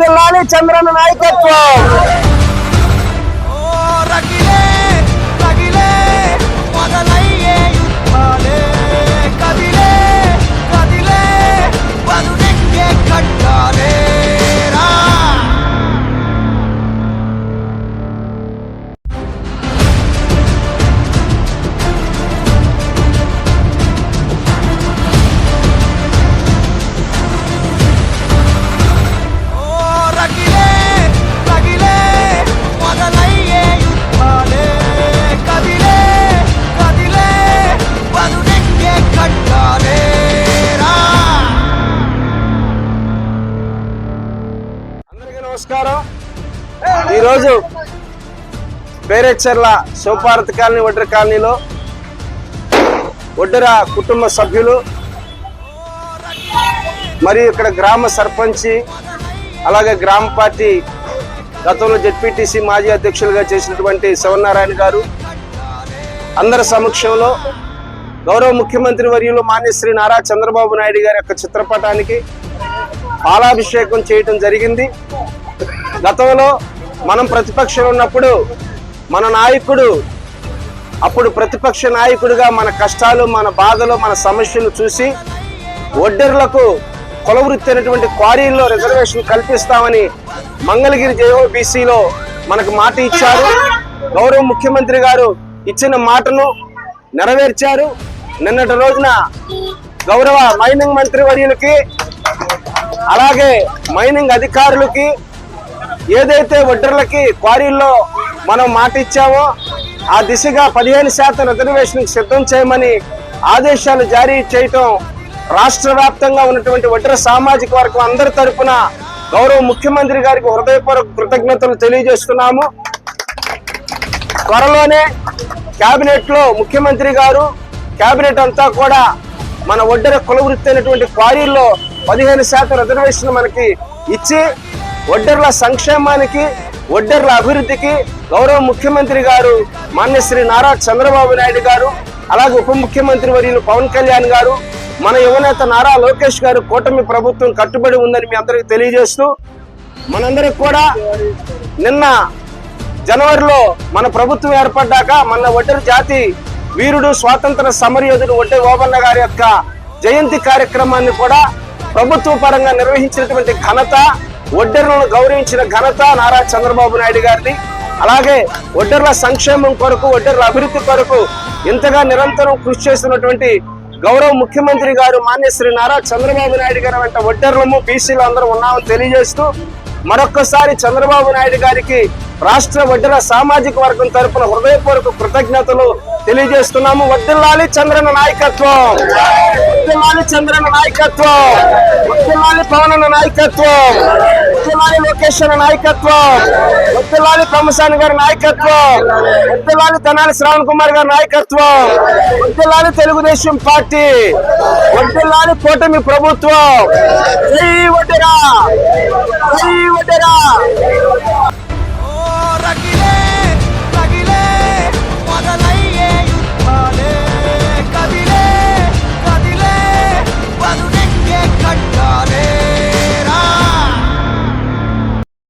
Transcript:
వర్దిల్లాలి చంద్రన్న నాయకత్వం నమస్కారం. ఈరోజు పేరెచ్చర్ల శివపార్వతి కాలనీ ఒడ్డర కాలనీలో ఒడ్డర కుటుంబ సభ్యులు మరియు ఇక్కడ గ్రామ సర్పంచి అలాగే గ్రామ పార్టీ గతంలో జెడ్పీటీసీ మాజీ అధ్యక్షులుగా చేసినటువంటి శివనారాయణ గారు అందరి సమక్షంలో గౌరవ ముఖ్యమంత్రి వర్యులు మాన్యశ్రీ నారా చంద్రబాబు నాయుడు గారి యొక్క చిత్రపటానికి పాలాభిషేకం చేయటం జరిగింది. గతంలో మనం ప్రతిపక్షంలో ఉన్నప్పుడు మన నాయకుడు అప్పుడు ప్రతిపక్ష నాయకుడిగా మన కష్టాలు మన బాధలు మన సమస్యలు చూసి ఒడ్డర్లకు కులవృత్తి అయినటువంటి క్వారీల్లో రిజర్వేషన్ కల్పిస్తామని మంగళగిరి జేఓబీసీలో మనకు మాట ఇచ్చారు. గౌరవ ముఖ్యమంత్రి గారు ఇచ్చిన మాటను నెరవేర్చారు. నిన్నటి రోజున గౌరవ మైనింగ్ మంత్రి వర్యులకి అలాగే మైనింగ్ అధికారులకి ఏదైతే వడ్డర్లకి క్వారీల్లో మనం మాట ఇచ్చామో ఆ దిశగా పదిహేను శాతం రిజర్వేషన్ సిద్ధం చేయమని ఆదేశాలు జారీ చేయటం రాష్ట్ర వ్యాప్తంగా ఉన్నటువంటి వడ్డర సామాజిక వర్గం అందరి తరపున గౌరవ ముఖ్యమంత్రి గారికి హృదయపూర్వక కృతజ్ఞతలు తెలియజేస్తున్నాము. త్వరలోనే కేబినెట్లో ముఖ్యమంత్రి గారు కేబినెట్ అంతా కూడా మన ఒడ్డర కులవృత్తి అయినటువంటి క్వారీల్లో పదిహేను శాతం రిజర్వేషన్ మనకి ఇచ్చి ఒడ్డర్ల సంక్షేమానికి ఒడ్డర్ల అభివృద్ధికి గౌరవ ముఖ్యమంత్రి గారు మాన్యశ్రీ నారా చంద్రబాబు నాయుడు గారు అలాగే ఉప ముఖ్యమంత్రి వర్యులు పవన్ కళ్యాణ్ గారు మన యువనేత నారా లోకేష్ గారు కూటమి ప్రభుత్వం కట్టుబడి ఉందని మీ అందరికీ తెలియజేస్తూ మనందరికి కూడా నిన్న జనవరిలో మన ప్రభుత్వం ఏర్పడ్డాక మన ఒడ్డరు జాతి వీరుడు స్వాతంత్ర సమరయోధుడు ఒడ్డే ఓబన్న గారి యొక్క జయంతి కార్యక్రమాన్ని కూడా ప్రభుత్వ పరంగా నిర్వహించినటువంటి ఘనత ఒడ్డర్లను గౌరవించిన ఘనత నారా చంద్రబాబు నాయుడు గారిది అలాగే ఒడ్డర్ల సంక్షేమం కొరకు ఒడ్డర్ల అభివృద్ధి కొరకు ఇంతగా నిరంతరం కృషి చేస్తున్నటువంటి గౌరవ ముఖ్యమంత్రి గారు మాన్యశ్రీ నారా చంద్రబాబు నాయుడు గారి వెంట ఒడ్డర్లము బీసీలు అందరూ ఉన్నామని తెలియజేస్తూ మరొక్కసారి చంద్రబాబు నాయుడు గారికి రాష్ట్ర వడ్డల సామాజిక వర్గం తరపున హృదయపూర్వక కృతజ్ఞతలు తెలియజేస్తున్నాము. వడ్డిల్లాలి చంద్రన నాయకత్వం! వడ్డిల్లాలి చంద్రన నాయకత్వం. వడ్డిల్లాలి పవన్ నాయకత్వం. వడ్డిల్లాలి లోకేష్ అన్న నాయకత్వం. వడ్డిల్లాలి ప్రమసాని గారి నాయకత్వం. వడ్డిల్లాలి తనాలి శ్రావణ్ కుమార్ గారి నాయకత్వం. వడ్డిల్లాలి తెలుగుదేశం పార్టీ. వడ్డిల్లాలి కూటమి ప్రభుత్వం. జై వడ్డెరా. జై వడ్డెరా.